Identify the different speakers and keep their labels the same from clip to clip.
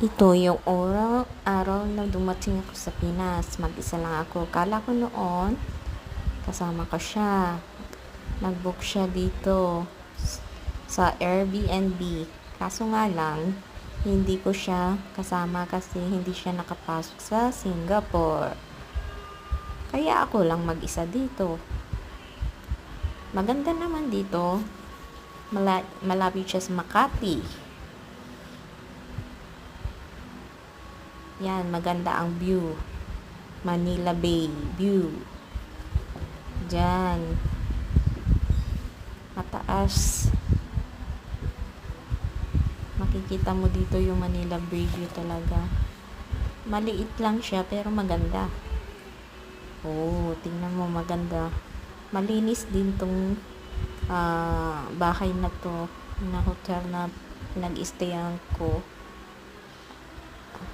Speaker 1: Ito yung oraw, araw na dumating ako sa Pinas. Mag-isa lang ako. Kala ko noon, kasama ko siya. Nag-book siya dito sa Airbnb. Kaso nga lang, hindi ko siya kasama kasi hindi siya nakapasok sa Singapore. Kaya ako lang mag-isa dito. Maganda naman dito. Mala- malapit siya sa Makati. Yan, maganda ang view. Manila Bay view. Diyan. Mataas. Makikita mo dito yung Manila Bay view talaga. Maliit lang siya pero maganda. Oh, tingnan mo maganda. Malinis din tong ah, bahay na to na hotel na pinag-stayan ko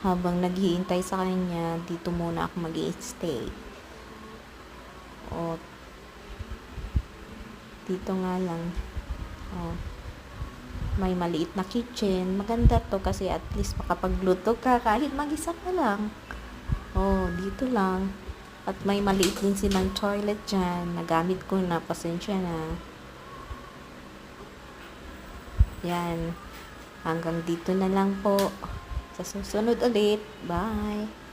Speaker 1: habang naghihintay sa kanya, dito muna ako mag stay O, dito nga lang. O, may maliit na kitchen. Maganda to kasi at least makapagluto ka kahit mag-isa ka lang. O, dito lang. At may maliit din silang toilet dyan. Nagamit ko na. Pasensya na. Yan. Hanggang dito na lang po. Sa susunod ulit. Bye.